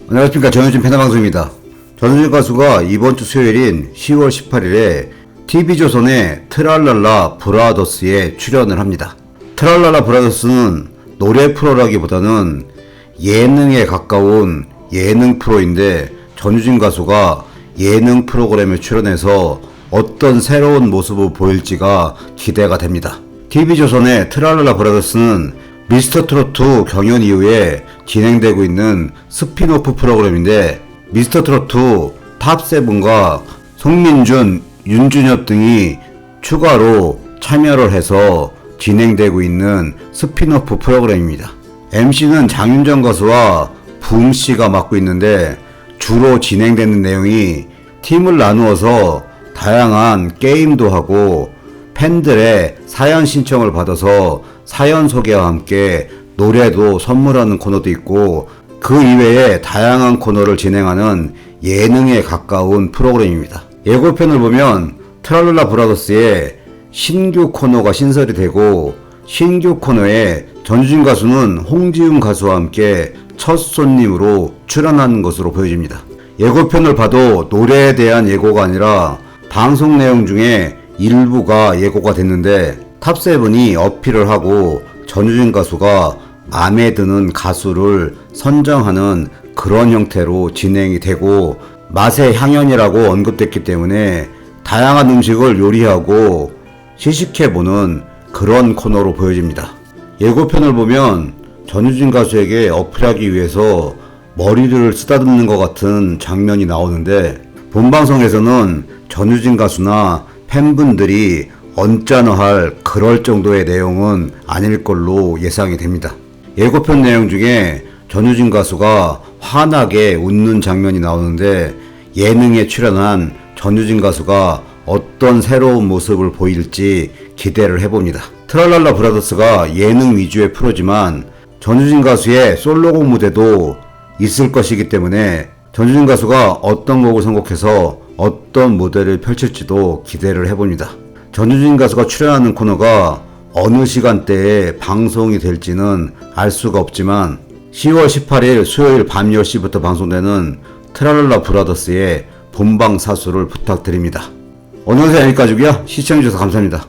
안녕하십니까 전효진 패널방송입니다. 전효진 가수가 이번 주 수요일인 10월 18일에 TV조선의 트랄랄라 브라더스에 출연을 합니다. 트랄랄라 브라더스는 노래 프로라기보다는 예능에 가까운 예능 프로인데 전유진 가수가 예능 프로그램에 출연해서 어떤 새로운 모습을 보일지가 기대가 됩니다. TV조선의 트랄랄라 브라더스는 미스터 트로트 경연 이후에 진행되고 있는 스피노프 프로그램인데 미스터 트로트 탑세븐과 송민준, 윤준엽 등이 추가로 참여를 해서 진행되고 있는 스피노프 프로그램입니다. MC는 장윤정 가수와 붐 씨가 맡고 있는데 주로 진행되는 내용이 팀을 나누어서 다양한 게임도 하고 팬들의 사연 신청을 받아서 사연 소개와 함께 노래도 선물하는 코너도 있고 그 이외에 다양한 코너를 진행하는 예능에 가까운 프로그램입니다. 예고편을 보면 트랄랄라 브라더스의 신규 코너가 신설이 되고 신규 코너에 전주진 가수는 홍지윤 가수와 함께 첫 손님으로 출연하는 것으로 보여집니다. 예고편을 봐도 노래에 대한 예고가 아니라 방송 내용 중에 일부가 예고가 됐는데 탑세븐이 어필을 하고 전유진 가수가 마음에 드는 가수를 선정하는 그런 형태로 진행이 되고 맛의 향연이라고 언급됐기 때문에 다양한 음식을 요리하고 시식해보는 그런 코너로 보여집니다. 예고편을 보면 전유진 가수에게 어필하기 위해서 머리를 쓰다듬는 것 같은 장면이 나오는데 본방송에서는 전유진 가수나 팬분들이 언짢아할 그럴 정도의 내용은 아닐 걸로 예상이 됩니다. 예고편 내용 중에 전유진 가수가 환하게 웃는 장면이 나오는데 예능에 출연한 전유진 가수가 어떤 새로운 모습을 보일지 기대를 해봅니다. 트랄랄라 브라더스가 예능 위주의 프로지만 전유진 가수의 솔로곡 무대도 있을 것이기 때문에 전유진 가수가 어떤 곡을 선곡해서 어떤 무대를 펼칠지도 기대를 해봅니다. 전유진 가수가 출연하는 코너가 어느 시간대에 방송이 될지는 알 수가 없지만 10월 18일 수요일 밤 10시부터 방송되는 트랄랄라 브라더스의 본방 사수를 부탁드립니다. 영상 여기까지고요. 시청해주셔서 감사합니다.